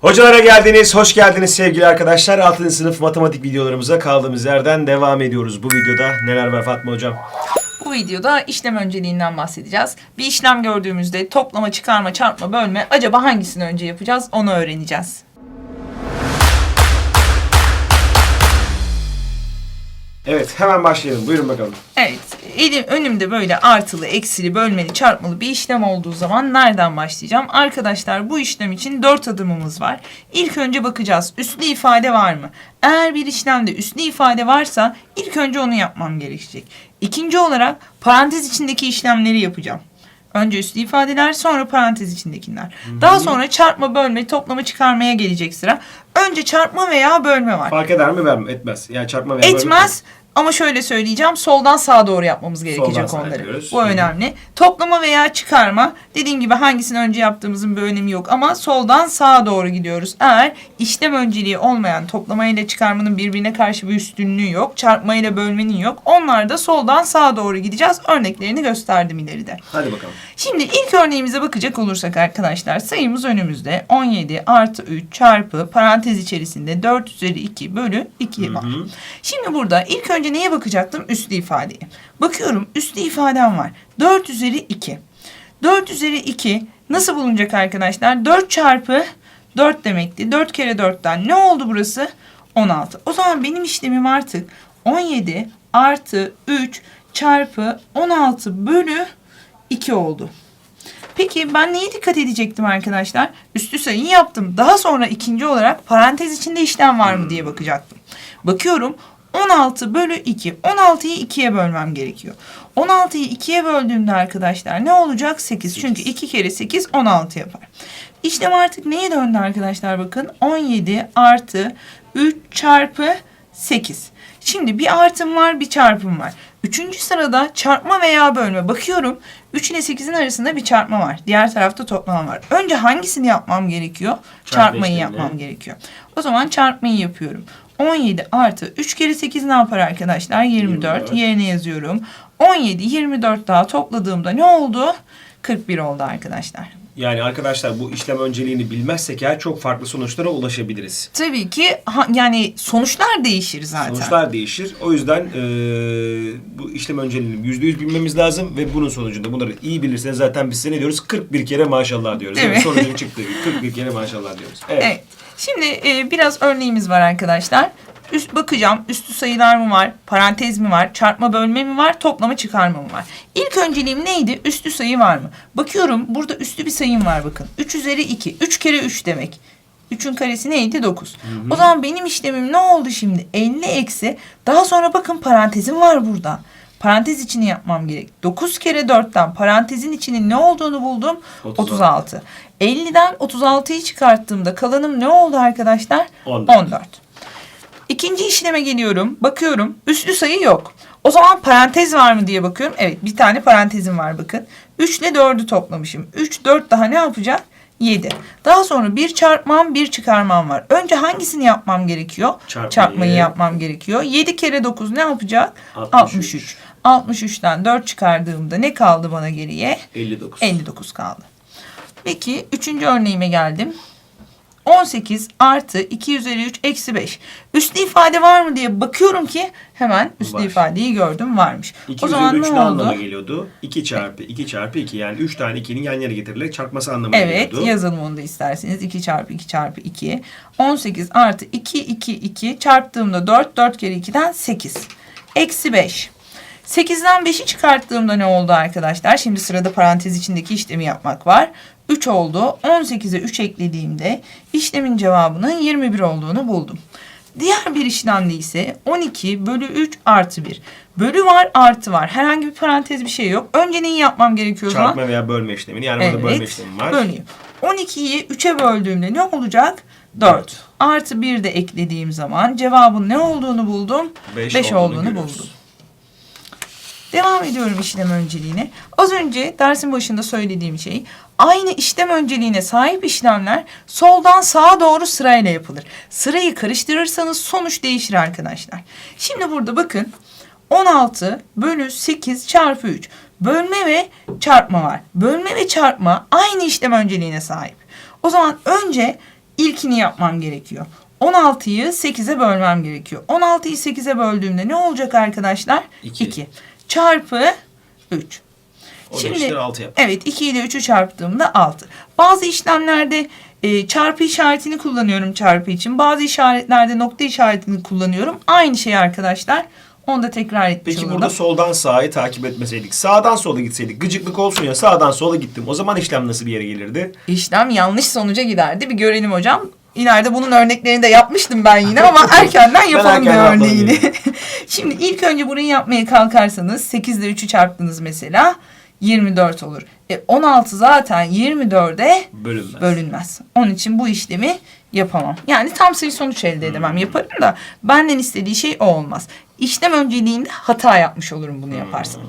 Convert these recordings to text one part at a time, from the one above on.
Hocalara geldiniz, hoş geldiniz sevgili arkadaşlar. 6. sınıf matematik videolarımıza kaldığımız yerden devam ediyoruz. Bu videoda neler var Fatma Hocam? Bu videoda işlem önceliğinden bahsedeceğiz. Bir işlem gördüğümüzde toplama, çıkarma, çarpma, bölme acaba hangisini önce yapacağız onu öğreneceğiz. Evet, hemen başlayalım. Buyurun bakalım. Evet, elim önümde böyle artılı, eksili, bölmeli, çarpmalı bir işlem olduğu zaman nereden başlayacağım? Arkadaşlar bu işlem için dört adımımız var. İlk önce bakacağız üslü ifade var mı? Eğer bir işlemde üslü ifade varsa ilk önce onu yapmam gerekecek. İkinci olarak parantez içindeki işlemleri yapacağım. Önce üslü ifadeler sonra parantez içindekiler. Daha sonra çarpma, bölme, toplama, çıkarmaya gelecek sıra. Önce çarpma veya bölme var. Fark eder mi mi? Etmez. Yani çarpma veya bölme- Etmez ama şöyle söyleyeceğim. Soldan sağa doğru yapmamız gerekecek sağa onları. yapıyoruz. Bu Hı önemli. Toplama veya çıkarma. Dediğim gibi hangisini önce yaptığımızın bir önemi yok ama soldan sağa doğru gidiyoruz. Eğer işlem önceliği olmayan toplama ile çıkarmanın birbirine karşı bir üstünlüğü yok. Çarpma ile bölmenin yok. Onlar da soldan sağa doğru gideceğiz. Örneklerini gösterdim ileride. Hadi bakalım. Şimdi ilk örneğimize bakacak olursak arkadaşlar sayımız önümüzde 17 artı 3 çarpı parantez içerisinde 4 üzeri 2 bölü 2 var. Şimdi burada ilk önce neye bakacaktım? Üslü ifadeye. Bakıyorum üslü ifadem var. 4 üzeri 2. 4 üzeri 2 nasıl bulunacak arkadaşlar? 4 çarpı 4 demekti. 4 kere 4'ten ne oldu burası? 16. O zaman benim işlemim artık 17 artı 3 çarpı 16 bölü 2 oldu. Peki ben neye dikkat edecektim arkadaşlar? Üstü sayıyı yaptım. Daha sonra ikinci olarak parantez içinde işlem var mı diye bakacaktım. Bakıyorum 16 bölü 2. 16'yı 2'ye bölmem gerekiyor. 16'yı 2'ye böldüğümde arkadaşlar ne olacak? 8. Çünkü 2 kere 8 16 yapar. İşlem artık neye döndü arkadaşlar bakın. 17 artı 3 çarpı 8. Şimdi bir artım var bir çarpım var. Üçüncü sırada çarpma veya bölme. Bakıyorum 3 ile 8'in arasında bir çarpma var. Diğer tarafta toplama var. Önce hangisini yapmam gerekiyor? Çarpma Çarpmayı yapmam gerekiyor. O zaman çarpmayı yapıyorum. 17 artı 3 kere 8 ne yapar arkadaşlar? 24. 24. Yerine yazıyorum. 17, 24 daha topladığımda ne oldu? 41 oldu arkadaşlar. Yani arkadaşlar bu işlem önceliğini bilmezsek eğer çok farklı sonuçlara ulaşabiliriz. Tabii ki ha- yani sonuçlar değişir zaten. Sonuçlar değişir. O yüzden eee, bu işlem önceliğini yüzde yüz bilmemiz lazım ve bunun sonucunda bunları iyi bilirseniz zaten biz size ne diyoruz? 41 kere maşallah diyoruz. Değil mi? Sonucun çıktığı gibi 41 kere maşallah diyoruz. Evet. Evet. Şimdi e, biraz örneğimiz var arkadaşlar. Üst bakacağım. Üstü sayılar mı var? Parantez mi var? Çarpma bölme mi var? Toplama çıkarma mı var? İlk önceliğim neydi? Üstü sayı var mı? Bakıyorum burada üstü bir sayım var bakın. 3 üzeri 2. 3 kere 3 demek. 3'ün karesi neydi? 9. O zaman benim işlemim ne oldu şimdi? 50 eksi. Daha sonra bakın parantezim var burada. Parantez içini yapmam gerek. 9 kere 4'ten parantezin içinin ne olduğunu buldum. 36. 36. 50'den 36'yı çıkarttığımda kalanım ne oldu arkadaşlar? 14. 14. İkinci işleme geliyorum. Bakıyorum. Üslü sayı yok. O zaman parantez var mı diye bakıyorum. Evet bir tane parantezim var bakın. 3 ile 4'ü toplamışım. 3, 4 daha ne yapacak? 7. Daha sonra bir çarpmam, bir çıkarmam var. Önce hangisini yapmam gerekiyor? Çarpmayı. Çarpmayı yapmam gerekiyor. 7 kere 9 ne yapacak? 63. 63. 63'ten 4 çıkardığımda ne kaldı bana geriye? 59. 59 kaldı. Peki üçüncü örneğime geldim. 18 artı 2 üzeri 3 eksi 5. Üslü ifade var mı diye bakıyorum ki hemen üslü Var. ifadeyi gördüm varmış. 2 o zaman üzeri 3 ne oldu? anlama geliyordu? 2 çarpı 2 çarpı 2 yani 3 tane 2'nin yan yana getirilerek çarpması anlamına Evet geliyordu. yazalım onu da isterseniz. 2 çarpı 2 çarpı 2. 18 artı 2 2 2 çarptığımda 4 4 kere 2'den 8. Eksi 5. 8'den 5'i çıkarttığımda ne oldu arkadaşlar? Şimdi sırada parantez içindeki işlemi yapmak var. 3 oldu. 18'e 3 eklediğimde işlemin cevabının 21 olduğunu buldum. Diğer bir işlemde ise 12 bölü 3 artı 1. Bölü var artı var. Herhangi bir parantez bir şey yok. Önce neyi yapmam gerekiyor o zaman? Çarpma veya bölme işlemini yani burada bölme işlemi var. bölüyor. 12'yi 3'e böldüğümde ne olacak? 4. Artı 1 de eklediğim zaman cevabın ne olduğunu buldum? Beş 5 olduğunu olduğunu, buldum. Devam ediyorum işlem önceliğine. Az önce dersin başında söylediğim şey aynı işlem önceliğine sahip işlemler soldan sağa doğru sırayla yapılır. Sırayı karıştırırsanız sonuç değişir arkadaşlar. Şimdi burada bakın 16 bölü 8 çarpı 3. Bölme ve çarpma var. Bölme ve çarpma aynı işlem önceliğine sahip. O zaman önce ilkini yapmam gerekiyor. 16'yı 8'e bölmem gerekiyor. 16'yı 8'e böldüğümde ne olacak arkadaşlar? İki. 2. Çarpı 3. O da Şimdi- işleri 6 yap. Evet 2 ile 3'ü çarptığımda 6. Bazı işlemlerde e, çarpı işaretini kullanıyorum çarpı için. Bazı işaretlerde nokta işaretini kullanıyorum. Aynı şey arkadaşlar. Onu da tekrar etmiş Peki olalım. burada soldan sağa takip etmeseydik, sağdan sola gitseydik, gıcıklık olsun ya sağdan sola gittim. O zaman işlem nasıl bir yere gelirdi? İşlem yanlış sonuca giderdi. Bir görelim hocam. İleride bunun örneklerini de yapmıştım ben yine ama erkenden yapalım bir örneğini. Şimdi ilk önce burayı yapmaya kalkarsanız 8 ile 3'ü çarptınız mesela 24 olur. E 16 zaten 24'e Bölünmez. bölünmez. Onun için bu işlemi yapamam. Yani tam sayı sonuç elde edemem. Yaparım da benden istediği şey o olmaz. İşlem önceliğinde hata yapmış olurum bunu yaparsam.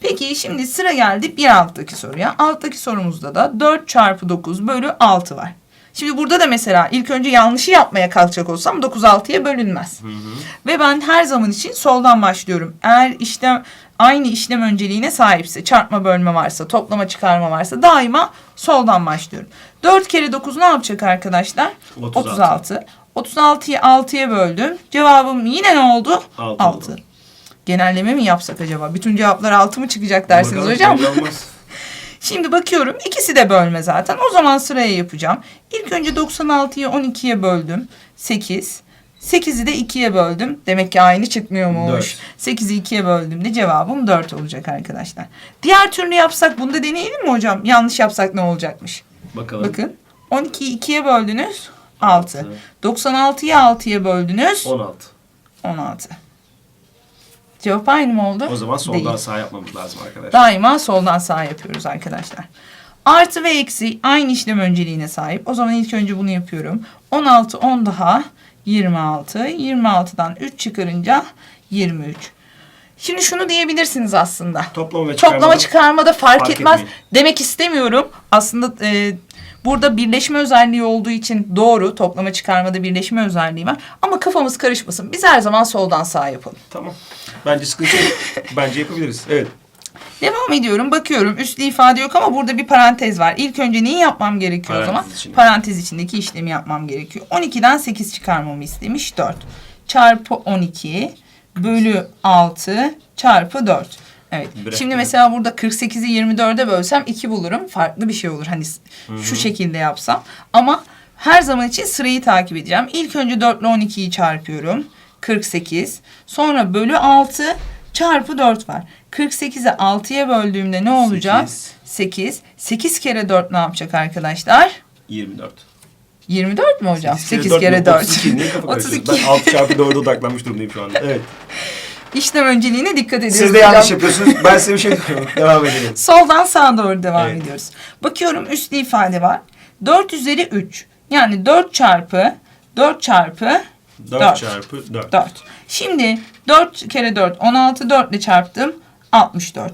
Peki şimdi sıra geldi bir alttaki soruya. Alttaki sorumuzda da 4 çarpı 9 bölü 6 var. Şimdi burada da mesela ilk önce yanlışı yapmaya kalkacak olsam 9 6'ya bölünmez. Ve ben her zaman için soldan başlıyorum. Eğer işlem aynı işlem önceliğine sahipse, çarpma bölme varsa, toplama çıkarma varsa daima soldan başlıyorum. 4 kere 9 ne yapacak arkadaşlar? 36. 36. 36'yı 6'ya böldüm. Cevabım yine ne oldu? Altı 6. oldu. Genelleme mi yapsak acaba? Bütün cevaplar 6 mı çıkacak dersiniz Bakalım, hocam? Şimdi bakıyorum ikisi de bölme zaten. O zaman sıraya yapacağım. İlk önce 96'yı 12'ye böldüm. 8. 8'i de 2'ye böldüm. Demek ki aynı çıkmıyormuş. 8'i 2'ye böldüğümde cevabım 4 olacak arkadaşlar. Diğer türlü yapsak bunu da deneyelim mi hocam? Yanlış yapsak ne olacakmış? Bakalım. Bakın 12'yi 2'ye böldünüz 6. Altı. 96'yı 6'ya böldünüz 16. 16. Cevap aynı mı oldu? O zaman soldan Değil. sağ yapmamız lazım arkadaşlar. Daima soldan sağa yapıyoruz arkadaşlar. Artı ve eksi aynı işlem önceliğine sahip. O zaman ilk önce bunu yapıyorum. 16, 10 daha 26. 26'dan 3 çıkarınca 23. Şimdi şunu diyebilirsiniz aslında. Toplama ve çıkarmada Toplama çıkarmada fark, fark etmez etmeyin. demek istemiyorum. Aslında e, burada birleşme özelliği olduğu için doğru. Toplama çıkarmada birleşme özelliği var. Ama kafamız karışmasın. Biz her zaman soldan sağa yapalım. Tamam. Bence sıkıntı yok. Bence yapabiliriz. Evet. Devam ediyorum. Bakıyorum. Üstlü ifade yok ama burada bir parantez var. İlk önce neyi yapmam gerekiyor o zaman? Parantez içinde. Parantez içindeki işlemi yapmam gerekiyor. 12'den 8 çıkarmamı istemiş. 4. Çarpı 12 bölü 6 çarpı 4. Evet. Bırak, Şimdi bırak. mesela burada 48'i 24'e bölsem 2 bulurum. Farklı bir şey olur. Hani şu şekilde yapsam. Ama her zaman için sırayı takip edeceğim. İlk önce 4 ile 12'yi çarpıyorum. 48. Sonra bölü 6 çarpı 4 var. 48'i 6'ya böldüğümde ne olacak? 8. 8 kere 4 ne yapacak arkadaşlar? 24. 24 mü hocam? 8 dört kere mü? 4. 32. Niye kafa karıştırıyorsun? 32. Ben 6 çarpı 4'e odaklanmış durumdayım şu anda. Evet. İşlem önceliğine dikkat ediyoruz. Siz de hocam. yanlış yapıyorsunuz. Ben size bir şey diyorum. Devam edelim. Soldan sağa doğru devam Evet. ediyoruz. Bakıyorum üstlü ifade var. 4 üzeri 3. Yani 4 çarpı 4 çarpı 4, Dört. çarpı 4. 4. Şimdi 4 kere 4 16 4 ile çarptım 64.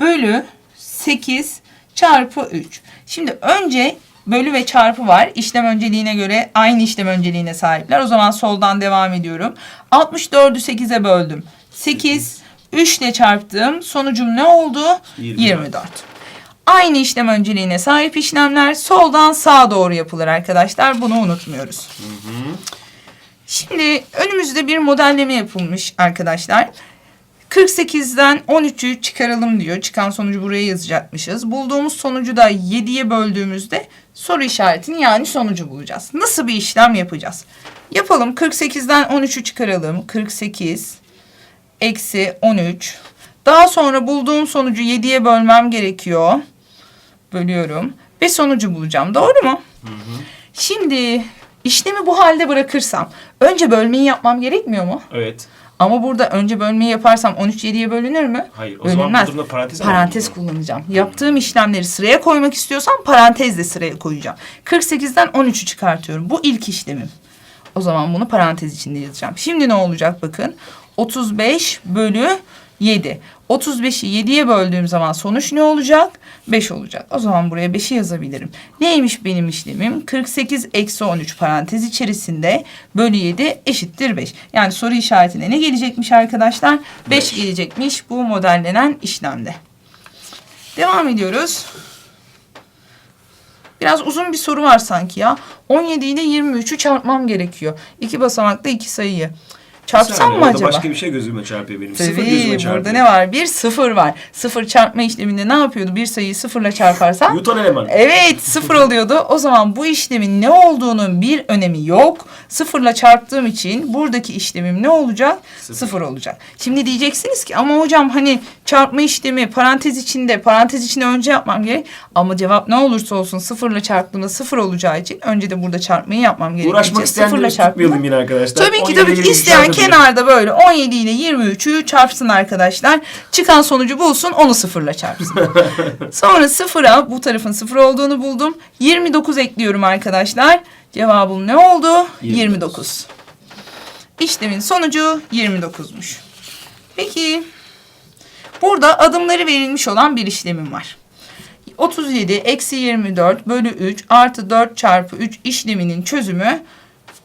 Bölü 8 çarpı 3. Şimdi önce bölü ve çarpı var. İşlem önceliğine göre aynı işlem önceliğine sahipler. O zaman soldan devam ediyorum. 64'ü 8'e böldüm. 8 3 ile çarptım. Sonucum ne oldu? 24. 24. Aynı işlem önceliğine sahip işlemler soldan sağa doğru yapılır arkadaşlar. Bunu unutmuyoruz. Şimdi önümüzde bir modelleme yapılmış arkadaşlar. 48'den 13'ü çıkaralım diyor. Çıkan sonucu buraya yazacakmışız. Bulduğumuz sonucu da 7'ye böldüğümüzde soru işaretini yani sonucu bulacağız. Nasıl bir işlem yapacağız? Yapalım. 48'den 13'ü çıkaralım. 48 eksi 13. Daha sonra bulduğum sonucu 7'ye bölmem gerekiyor. Bölüyorum. Ve sonucu bulacağım. Doğru mu? Şimdi işlemi bu halde bırakırsam önce bölmeyi yapmam gerekmiyor mu? Evet. Ama burada önce bölmeyi yaparsam 13 7'ye bölünür mü? Hayır. O zaman bu durumda parantez Parantez almalıyım? kullanacağım. Yaptığım işlemleri sıraya koymak istiyorsam parantezle sıraya koyacağım. 48'den 13'ü çıkartıyorum. Bu ilk işlemim. O zaman bunu parantez içinde yazacağım. Şimdi ne olacak bakın. 35 bölü 7. 35'i 7'ye böldüğüm zaman sonuç ne olacak? 5 olacak. O zaman buraya 5'i yazabilirim. Neymiş benim işlemim? 48 eksi 13 parantez içerisinde bölü 7 eşittir 5. Yani soru işaretine ne gelecekmiş arkadaşlar? 5 Beş. gelecekmiş bu modellenen işlemde. Devam ediyoruz. Biraz uzun bir soru var sanki ya. 17 ile 23'ü çarpmam gerekiyor. İki basamakta iki sayıyı. Çarpsam mı acaba? başka bir şey gözüme çarpıyor benim. Sıfır gözüme Tabii çarpıyor. burada ne var? Bir sıfır var. Sıfır çarpma işleminde ne yapıyordu? Bir sayıyı sıfırla çarparsan Newton eleman. Evet sıfır oluyordu. O zaman bu işlemin ne olduğunun bir önemi yok. Sıfırla çarptığım için buradaki işlemim ne olacak? Sıfır. Sıfır, olacak. Şimdi diyeceksiniz ki ama hocam hani çarpma işlemi parantez içinde parantez içinde önce yapmam gerek. Ama cevap ne olursa olsun sıfırla çarptığımda sıfır olacağı için önce de burada çarpmayı yapmam gerekiyor. Uğraşmak isteyenleri tutmayalım yine arkadaşlar. Tabii ki 17 tabii ki 23 isteyen. Kenarda böyle 17 ile 23'ü çarpsın arkadaşlar. Çıkan sonucu bulsun onu sıfırla çarpsın. Sonra sıfıra bu tarafın sıfır olduğunu buldum. 29 ekliyorum arkadaşlar. Cevabım ne oldu? 29. 29. İşlemin sonucu 29'muş. Peki burada adımları verilmiş olan bir işlemim var. 37 eksi 24 bölü 3 artı 4 çarpı 3 işleminin çözümü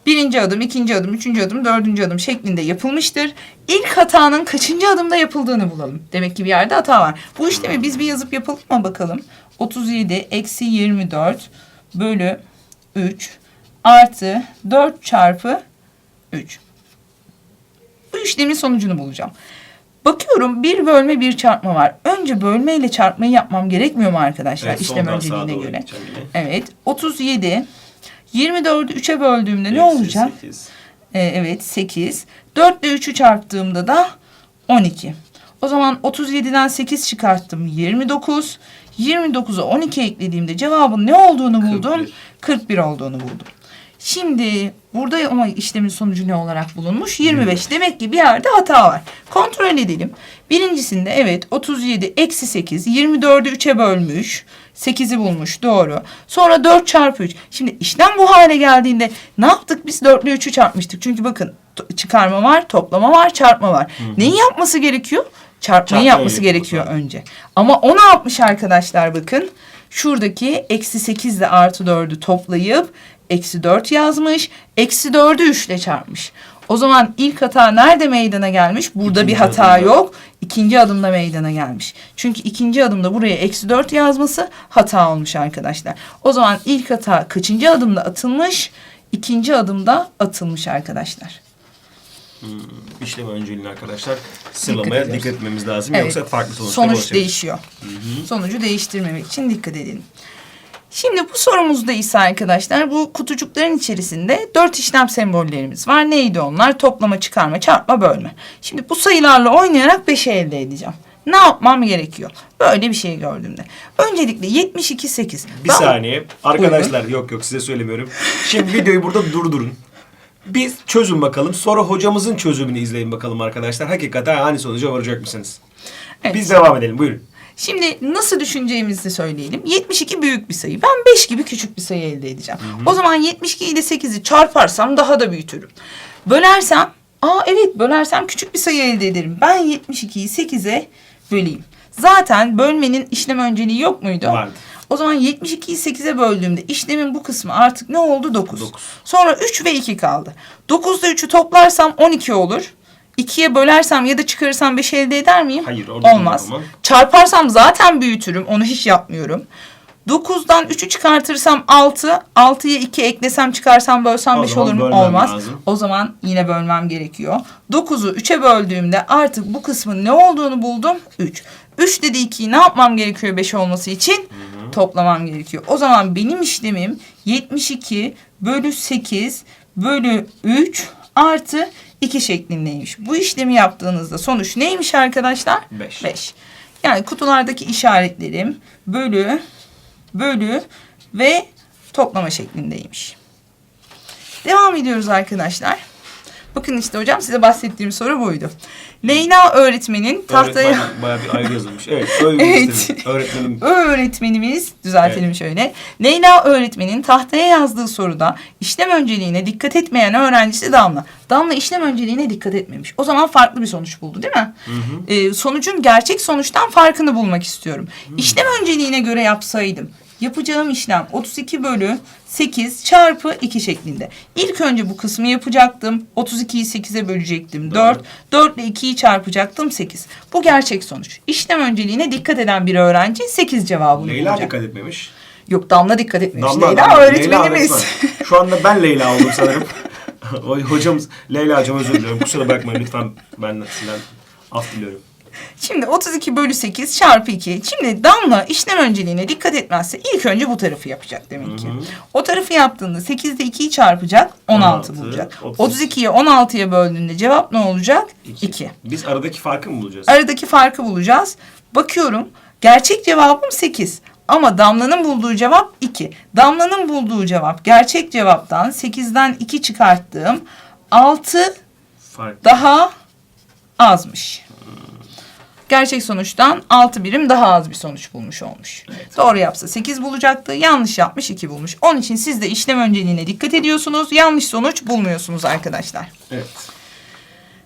birinci adım, ikinci adım, üçüncü adım, dördüncü adım şeklinde yapılmıştır. İlk hatanın kaçıncı adımda yapıldığını bulalım. Demek ki bir yerde hata var. Bu işlemi biz bir yazıp yapalım mı bakalım. 37 eksi 24 bölü 3 artı 4 çarpı 3. Bu işlemin sonucunu bulacağım. Bakıyorum bir bölme bir çarpma var. Önce bölme ile çarpmayı yapmam gerekmiyor mu arkadaşlar Evet, işlem önceliğine göre? Evet 37 24'ü 3'e böldüğümde ne olacak? sekiz. Ee, evet 8. 4 ile 3'ü çarptığımda da 12. O zaman 37'den 8 çıkarttım 29. 29'a 12 eklediğimde cevabın ne olduğunu buldum? 41. 41 olduğunu buldum. Şimdi burada ama işlemin sonucu ne olarak bulunmuş? 25. Demek ki bir yerde hata var. Kontrol edelim. Birincisinde evet 37 eksi 8 24'ü 3'e bölmüş. 8'i bulmuş doğru. Sonra 4 çarpı 3. Şimdi işlem bu hale geldiğinde ne yaptık? Biz 4 ile 3'ü çarpmıştık. Çünkü bakın çıkarma var, toplama var, çarpma var. Neyi yapması gerekiyor? Çarpmayı Çarpmayı yapması gerekiyor lazım. önce. Ama o ne yapmış arkadaşlar bakın. Şuradaki eksi 8 ile artı 4'ü toplayıp eksi 4 yazmış. Eksi 4'ü 3 ile çarpmış. O zaman ilk hata nerede meydana gelmiş? Burada İkinci bir hata adımda. yok. İkinci adımda meydana gelmiş. Çünkü ikinci adımda buraya eksi 4 yazması hata olmuş arkadaşlar. O zaman ilk hata kaçıncı adımda atılmış? İkinci adımda atılmış arkadaşlar. İşlem önceliğini arkadaşlar sıralamaya ediyoruz. dikkat, etmemiz lazım. Evet. Yoksa farklı sonuçlar Sonuç olacak. değişiyor. Sonucu değiştirmemek için dikkat edin. Şimdi bu sorumuzda ise arkadaşlar bu kutucukların içerisinde dört işlem sembollerimiz var. Neydi onlar? Toplama, çıkarma, çarpma, bölme. Şimdi bu sayılarla oynayarak 5'i elde edeceğim. Ne yapmam gerekiyor? Böyle bir şey gördüğümde. Öncelikle 72 8. Bir saniye. Arkadaşlar yok yok size söylemiyorum. Şimdi videoyu burada durdurun. Biz çözün bakalım. Sonra hocamızın çözümünü izleyin bakalım arkadaşlar. Hakikaten aynı sonuca varacak mısınız? Evet. Biz devam edelim. Buyurun. Şimdi nasıl düşüneceğimizi söyleyelim. 72 büyük bir sayı. Ben 5 gibi küçük bir sayı elde edeceğim. O zaman 72 ile 8'i çarparsam daha da büyütürüm. Bölersem, aa evet bölersem küçük bir sayı elde ederim. Ben 72'yi 8'e böleyim. Zaten bölmenin işlem önceliği yok muydu? Vardı. O zaman 72'yi 8'e böldüğümde işlemin bu kısmı artık ne oldu? 9. Dokuz. Sonra 3 ve 2 kaldı. 9'da 3'ü toplarsam 12 olur. 2'ye bölersem ya da çıkarırsam 5 elde eder miyim? Hayır, orada Olmaz. ama. Çarparsam zaten büyütürüm. Onu hiç yapmıyorum. 9'dan 3'ü çıkartırsam 6. 6'ya 2 eklesem çıkarsam bölsem O 5 zaman olur mu? Olmaz. lazım. O zaman yine bölmem gerekiyor. 9'u 3'e böldüğümde artık bu kısmın ne olduğunu buldum. 3. 3 dedi 2'yi ne yapmam gerekiyor 5 olması için? Toplamam gerekiyor. O zaman benim işlemim 72 bölü 8 bölü 3 artı 2 şeklindeymiş. Bu işlemi yaptığınızda sonuç neymiş arkadaşlar? Beş. 5. Yani kutulardaki işaretlerim bölü, bölü ve toplama şeklindeymiş. Devam ediyoruz arkadaşlar. Bakın işte hocam size bahsettiğim soru buydu. Leyla öğretmenin tahtaya... Öğretmen bayağı bir ayrı yazılmış. Evet. Evet. Öğretmenim. Öğretmenimiz düzeltelim şöyle. Leyla öğretmenin tahtaya yazdığı soruda işlem önceliğine dikkat etmeyen öğrencisi Damla. Damla işlem önceliğine dikkat etmemiş. O zaman farklı bir sonuç buldu değil mi? Ee, sonucun gerçek sonuçtan farkını bulmak istiyorum. İşlem önceliğine göre yapsaydım yapacağım işlem 32 bölü 8 çarpı 2 şeklinde. İlk önce bu kısmı yapacaktım. 32'yi 8'e bölecektim. 4. 4 ile 2'yi çarpacaktım 8. Bu gerçek sonuç. İşlem önceliğine dikkat eden bir öğrenci 8 cevabını Leyla bulacak. dikkat etmemiş. Yok Damla dikkat etmiş. Damla, Leyla Damla, öğretmenimiz. öğretmen. Şu anda ben Leyla oldum sanırım. o hocamız Leyla hocam özür diliyorum. Kusura bakmayın lütfen ben sizden af diliyorum. Şimdi 32 bölü 8 çarpı 2. Şimdi Damla işlem önceliğine dikkat etmezse ilk önce bu tarafı yapacak demek ki. O tarafı yaptığında 8'de 2'yi çarpacak 16, 16, bulacak. 30. 32'yi 16'ya böldüğünde cevap ne olacak? 2. Biz aradaki farkı mı bulacağız? Aradaki farkı bulacağız. Bakıyorum gerçek cevabım 8. Ama Damla'nın bulduğu cevap 2. Damla'nın bulduğu cevap gerçek cevaptan 8'den 2 çıkarttığım 6 Fark. daha azmış. Gerçek sonuçtan 6 birim daha az bir sonuç bulmuş olmuş. Doğru yapsa 8 bulacaktı. Yanlış yapmış 2 bulmuş. Onun için siz de işlem önceliğine dikkat ediyorsunuz. Yanlış sonuç bulmuyorsunuz arkadaşlar. Evet.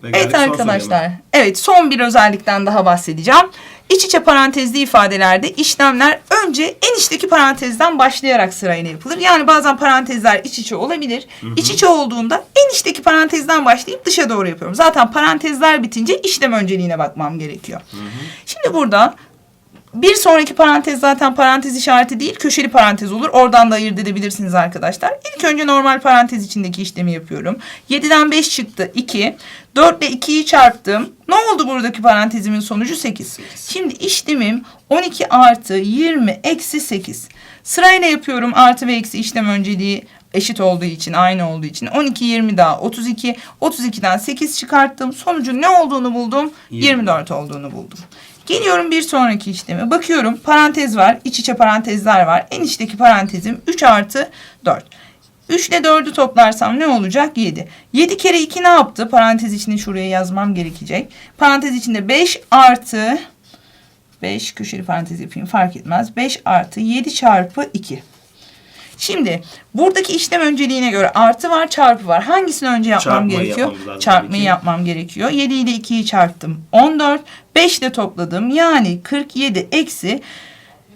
Ve Evet arkadaşlar. Evet son bir özellikten daha bahsedeceğim. İç içe parantezli ifadelerde işlemler önce en içteki parantezden başlayarak sırayla yapılır. Yani bazen parantezler iç içe olabilir. İç içe olduğunda en içteki parantezden başlayıp dışa doğru yapıyorum. Zaten parantezler bitince işlem önceliğine bakmam gerekiyor. Şimdi burada bir sonraki parantez zaten parantez işareti değil, köşeli parantez olur. Oradan da ayırt edebilirsiniz arkadaşlar. İlk önce normal parantez içindeki işlemi yapıyorum. 7'den 5 çıktı 2. 4 ile 2'yi çarptım. Ne oldu buradaki parantezimin sonucu 8. Şimdi işlemim 12 artı 20 eksi 8. Sırayla yapıyorum artı ve eksi işlem önceliği eşit olduğu için, aynı olduğu için. 12, 20 daha 32. 32'den 8 çıkarttım. Sonucun ne olduğunu buldum? 24 olduğunu buldum. Geliyorum bir sonraki işleme. Bakıyorum parantez var. iç içe parantezler var. En içteki parantezim 3 artı 4. 3 ile 4'ü toplarsam ne olacak? 7. 7 kere 2 ne yaptı? Parantez içinde şuraya yazmam gerekecek. Parantez içinde 5 artı 5 köşeli parantez yapayım fark etmez. 5 artı 7 çarpı 2. Şimdi buradaki işlem önceliğine göre artı var çarpı var. Hangisini önce yapmam Çarpmayı gerekiyor? yapmamız lazım Çarpmayı ki. yapmam gerekiyor. 7 ile 2'yi çarptım. 14. 5 ile topladım. Yani 47 eksi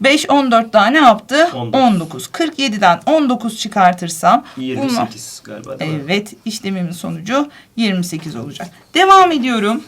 5 14 daha ne yaptı? 19. 19. 47'den 19 çıkartırsam bunlar- 28 galiba değil mi? Evet işlemimin sonucu 28 olacak. Devam ediyorum.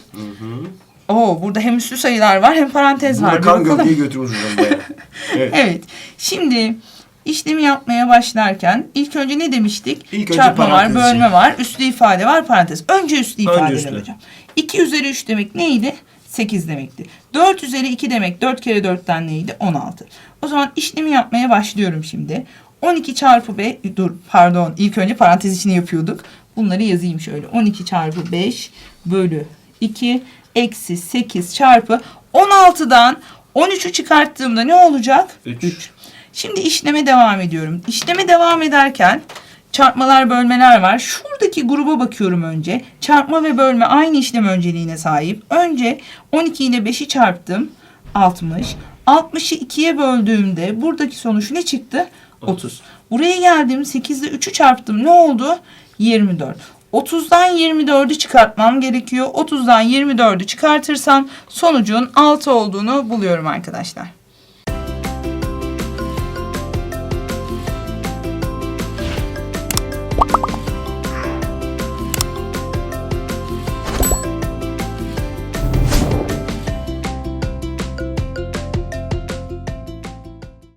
Oo burada hem üslü sayılar var hem parantez var. Burada kan bakalım. gövdeyi götürmüş hocam bayağı. Evet. Evet. Şimdi işlemi yapmaya başlarken ilk önce ne demiştik? İlk önce Çarpma var, parantez bölme için. var, üslü ifade var, parantez. Önce üslü Önce ifadeler üslü. hocam. 2 üzeri 3 demek neydi? 8 demekti. 4 üzeri 2 demek 4 kere 4'ten neydi? 16. O zaman işlemi yapmaya başlıyorum şimdi. 12 çarpı 5, dur pardon ilk önce parantez içine yapıyorduk. Bunları yazayım şöyle. 12 çarpı 5 bölü 2 eksi 8 çarpı 16'dan 13'ü çıkarttığımda ne olacak? Üç. 3. Şimdi işleme devam ediyorum. İşleme devam ederken çarpmalar bölmeler var. Şuradaki gruba bakıyorum önce. Çarpma ve bölme aynı işlem önceliğine sahip. Önce 12 ile 5'i çarptım. 60. 60'ı 2'ye böldüğümde buradaki sonuç ne çıktı? 30. Buraya geldim 8 ile 3'ü çarptım. Ne oldu? 24. 30'dan 24'ü çıkartmam gerekiyor. 30'dan 24'ü çıkartırsam sonucun 6 olduğunu buluyorum arkadaşlar.